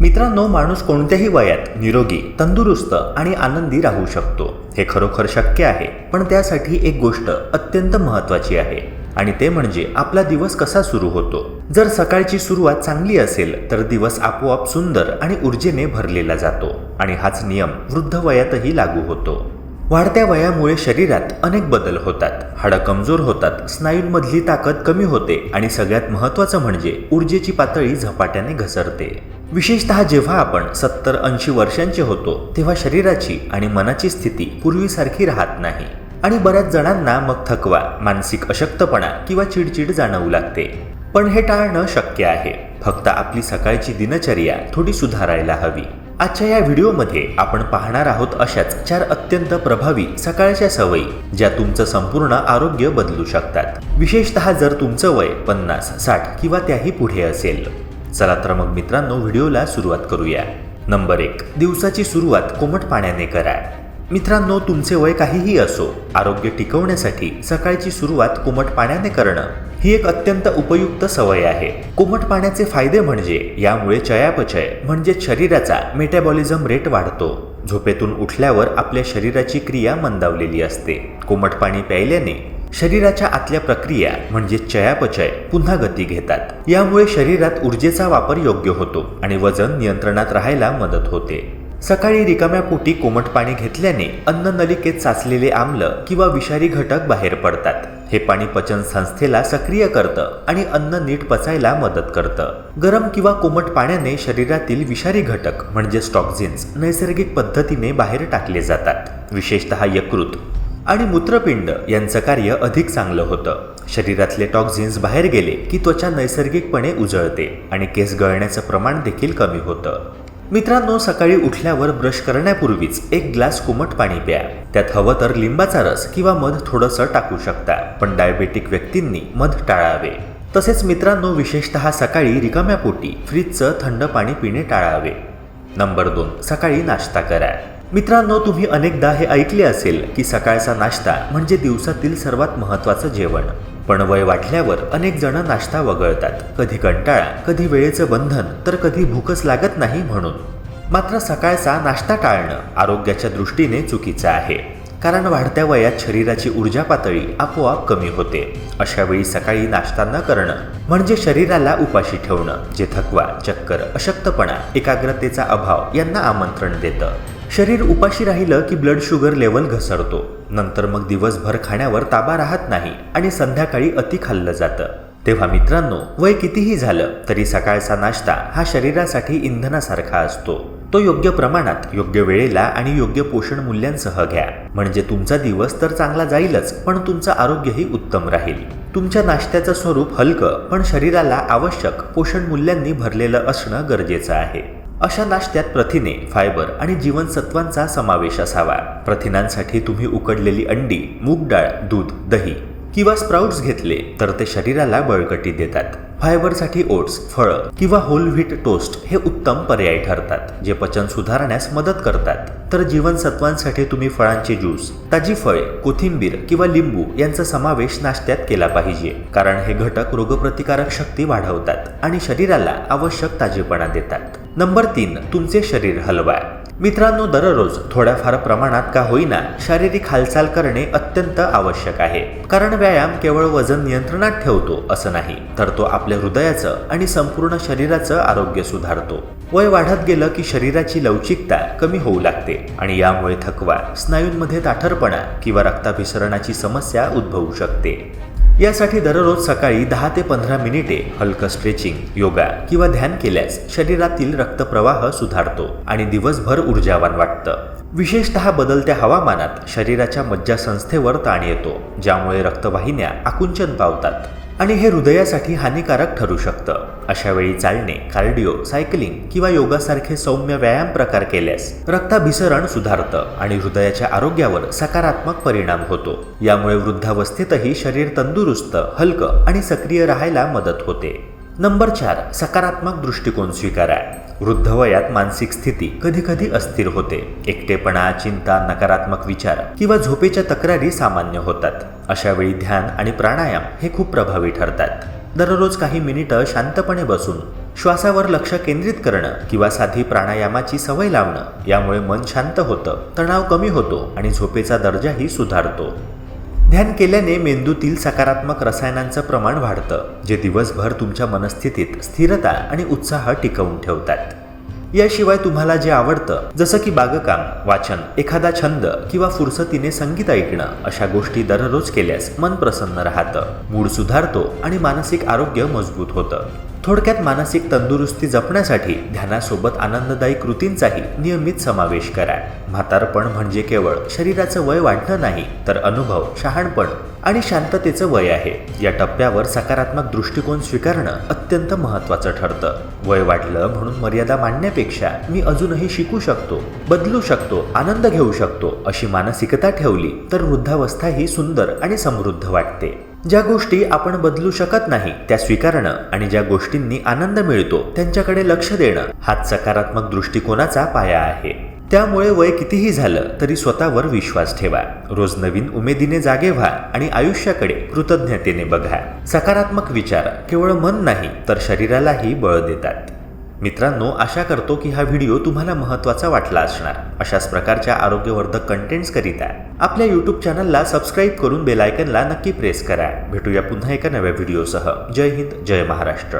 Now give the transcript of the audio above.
मित्रांनो माणूस कोणत्याही वयात निरोगी तंदुरुस्त आणि आनंदी राहू शकतो. हे खरोखर शक्य आहे पण त्यासाठी एक गोष्ट अत्यंत महत्वाची आहे आणि ते म्हणजे आपला दिवस कसा सुरू होतो. जर सकाळची सुरुवात चांगली असेल तर दिवस आपोआप सुंदर आणि ऊर्जेने भरलेला जातो आणि हाच नियम वृद्ध वयातही लागू होतो. वाढत्या वयामुळे शरीरात अनेक बदल होतात. हाडं कमजोर होतात. स्नायूंमधली ताकद कमी होते आणि सगळ्यात महत्त्वाचं म्हणजे ऊर्जेची पातळी झपाट्याने घसरते. विशेषतः जेव्हा आपण सत्तर ऐंशी वर्षांचे होतो तेव्हा शरीराची आणि मनाची स्थिती पूर्वीसारखी राहत नाही. आणि बऱ्याच जणांना मग थकवा मानसिक अशक्तपणा किंवा चिडचिड जाणवू लागते. पण हे टाळणं शक्य आहे. फक्त आपली सकाळची दिनचर्या थोडी सुधारायला हवी. आजच्या या व्हिडिओमध्ये आपण पाहणार आहोत अशाच चार अत्यंत प्रभावी सकाळच्या सवयी ज्या तुमचं संपूर्ण आरोग्य बदलू शकतात. विशेषतः जर तुमचं वय पन्नास साठ किंवा त्याही पुढे असेल. चला तर मग मित्रांनो व्हिडिओला सुरुवात करूया. नंबर एक दिवसाची सुरुवात कोमट पाण्याने करा. मित्रांनो तुमचे वय काहीही असो आरोग्य टिकवण्यासाठी सकाळची सुरुवात कोमट पाण्याने करणं ही एक अत्यंत उपयुक्त सवय आहे. कोमट पाण्याचे फायदे म्हणजे यामुळे चयापचय म्हणजे शरीराचा मेटाबॉलिझम रेट वाढतो. झोपेतून उठल्यावर आपल्या शरीराची क्रिया मंदावलेली असते. कोमट पाणी प्यायल्याने शरीराच्या आतल्या प्रक्रिया म्हणजे चयापचय पुन्हा गती घेतात. यामुळे शरीरात ऊर्जेचा वापर योग्य होतो आणि वजन नियंत्रणात राहायला मदत होते. सकाळी रिकाम्या पोटी कोमट पाणी घेतल्याने अन्न नलिकेत साचलेले आम्ल किंवा विषारी घटक बाहेर पडतात. हे पाणी पचन संस्थेला सक्रिय करतं आणि अन्न नीट पचायला मदत करतं. गरम किंवा कोमट पाण्याने शरीरातील विषारी घटक म्हणजे स्टॉक्झिन्स नैसर्गिक पद्धतीने बाहेर टाकले जातात. विशेषतः यकृत आणि मूत्रपिंड यांचं कार्य अधिक चांगलं होतं. शरीरातले टॉक्झिन्स बाहेर गेले की त्वचा नैसर्गिकपणे उजळते आणि केस गळण्याचं प्रमाण देखील कमी होतं. मित्रांनो सकाळी उठल्यावर ब्रश करण्यापूर्वीच एक ग्लास कोमट पाणी प्या. त्यात हवं तर लिंबाचा रस किंवा मध थोडंसं टाकू शकता पण डायबेटिक व्यक्तींनी मध टाळावे. तसेच मित्रांनो विशेषतः सकाळी रिकाम्या पोटी फ्रीजचं थंड पाणी पिणे टाळावे. नंबर दोन सकाळी नाश्ता करा. मित्रांनो तुम्ही अनेकदा हे ऐकले असेल की सकाळचा नाश्ता म्हणजे दिवसातील सर्वात महत्त्वाचं जेवण. पण वय वाटल्यावर अनेक जण नाश्ता वगळतात. कधी कंटाळा कधी वेळेचं बंधन तर कधी भूकच लागत नाही म्हणून. मात्र सकाळचा नाश्ता टाळणं आरोग्याच्या दृष्टीने चुकीचं आहे. कारण वाढत्या वयात शरीराची ऊर्जा पातळी आपोआप कमी होते. अशा वेळी सकाळी नाश्ता न करणं म्हणजे शरीराला उपाशी ठेवणं जे थकवा चक्कर अशक्तपणा एकाग्रतेचा अभाव यांना आमंत्रण देतं. शरीर उपाशी राहिलं की ब्लड शुगर लेवल घसरतो. नंतर मग दिवसभर खाण्यावर ताबा राहत नाही आणि संध्याकाळी अति खाल्लं जातं. तेव्हा मित्रांनो वय कितीही झालं तरी सकाळचा नाश्ता हा शरीरासाठी इंधनासारखा असतो. तो योग्य प्रमाणात योग्य वेळेला आणि योग्य पोषण मूल्यांसह घ्या. म्हणजे तुमचा दिवस तर चांगला जाईलच पण तुमचं आरोग्यही उत्तम राहील. तुमच्या नाश्त्याचं स्वरूप हलकं पण शरीराला आवश्यक पोषण मूल्यांनी भरलेलं असणं गरजेचं आहे. अशा नाश्त्यात प्रथिने फायबर आणि जीवनसत्वांचा समावेश असावा. प्रथिनांसाठी तुम्ही उकडलेली अंडी मूग डाळ दूध दही किंवा स्प्राउट्स घेतले तर ते शरीराला बळकटी देतात. फायबरसाठी ओट्स फळं किंवा होल व्हीट टोस्ट हे उत्तम पर्याय ठरतात जे पचन सुधारण्यास मदत करतात. तर जीवनसत्वांसाठी तुम्ही फळांचे ज्यूस ताजी फळे कोथिंबीर किंवा लिंबू यांचा समावेश नाश्त्यात केला पाहिजे कारण हे घटक रोगप्रतिकारक शक्ती वाढवतात आणि शरीराला आवश्यक ताजेपणा देतात. नंबर तीन तुमचे शरीर हलवा मित्रांनो दररोज थोड्याफार प्रमाणात का होईना शारीरिक हालचाल करणे अत्यंत आवश्यक आहे. कारण व्यायाम केवळ वजन नियंत्रणात ठेवतो असं नाही तर तो आपल्या हृदयाचं आणि संपूर्ण शरीराचं आरोग्य सुधारतो. वय वाढत गेलं की शरीराची लवचिकता कमी होऊ लागते आणि यामुळे थकवा स्नायूंमध्ये ताठरपणा किंवा रक्ताभिसरणाची समस्या उद्भवू शकते. यासाठी दररोज सकाळी दहा ते पंधरा मिनिटे हलकं स्ट्रेचिंग योगा किंवा ध्यान केल्यास शरीरातील रक्तप्रवाह सुधारतो आणि दिवसभर ऊर्जावान वाटतं. विशेषतः बदलत्या हवामानात शरीराच्या मज्जासंस्थेवर ताण येतो ज्यामुळे रक्तवाहिन्या आकुंचन पावतात. आणि हे हृदयासाठी हानिकारक ठरू शकतं. अशा वेळी चालणे कार्डिओ सायकलिंग किंवा योगासारखे सौम्य व्यायाम प्रकार केल्यास रक्ताभिसरण सुधारतं आणि हृदयाच्या आरोग्यावर सकारात्मक परिणाम होतो. यामुळे वृद्धावस्थेतही शरीर तंदुरुस्त हलकं आणि सक्रिय राहायला मदत होते. नंबर चार सकारात्मक दृष्टिकोन स्वीकारा वृद्धवयात मानसिक स्थिती कधी कधी अस्थिर होते. एकटेपणा चिंता नकारात्मक विचार किंवा झोपेच्या तक्रारी सामान्य होतात. अशा वेळी ध्यान आणि प्राणायाम हे खूप प्रभावी ठरतात. दररोज काही मिनिटं शांतपणे बसून श्वासावर लक्ष केंद्रित करणं किंवा साधी प्राणायामाची सवय लावणं यामुळे मन शांत होतं तणाव कमी होतो आणि झोपेचा दर्जाही सुधारतो. ध्यान केल्याने मेंदूतील सकारात्मक रसायनांचं प्रमाण वाढतं जे दिवसभर तुमच्या मनस्थितीत स्थिरता आणि उत्साह टिकवून ठेवतात. याशिवाय तुम्हाला जे आवडतं जसं की बागकाम वाचन एखादा छंद किंवा फुरसतीने संगीत ऐकणं अशा गोष्टी दररोज केल्यास मन प्रसन्न राहतं. मूड सुधारतो आणि मानसिक आरोग्य मजबूत होतं. थोडक्यात मानसिक तंदुरुस्ती जपण्यासाठी ध्यानासोबत आनंददायी कृतींचाही नियमित समावेश करा. म्हातारपण म्हणजे केवळ शरीराचं वय वाढणं नाही तर अनुभव शहाणपण आणि शांततेचं वय आहे. या टप्प्यावर सकारात्मक दृष्टिकोन स्वीकारणं अत्यंत महत्त्वाचं ठरतं. वय वाढलं म्हणून मर्यादा मांडण्यापेक्षा मी अजूनही शिकू शकतो बदलू शकतो आनंद घेऊ शकतो अशी मानसिकता ठेवली तर वृद्धावस्था ही सुंदर आणि समृद्ध वाटते. ज्या गोष्टी आपण बदलू शकत नाही त्या स्वीकारणं आणि ज्या गोष्टींनी आनंद मिळतो त्यांच्याकडे लक्ष देणं हाच सकारात्मक दृष्टिकोनाचा पाया आहे. त्यामुळे वय कितीही झालं तरी स्वतःवर विश्वास ठेवा. रोज नवीन उमेदीने जागे व्हा आणि आयुष्याकडे कृतज्ञतेने बघा. सकारात्मक विचार केवळ मन नाही तर शरीरालाही बळ देतात. मित्रांनो आशा करतो की हा व्हिडिओ तुम्हाला महत्त्वाचा वाटला असणार. अशाच प्रकारच्या आरोग्यवर्धक कंटेंट्सकरिता आपल्या यूट्यूब चॅनलला सबस्क्राईब करून बेलायकनला नक्की प्रेस करा. भेटूया पुन्हा एका नव्या व्हिडिओसह जय हिंद जय महाराष्ट्र.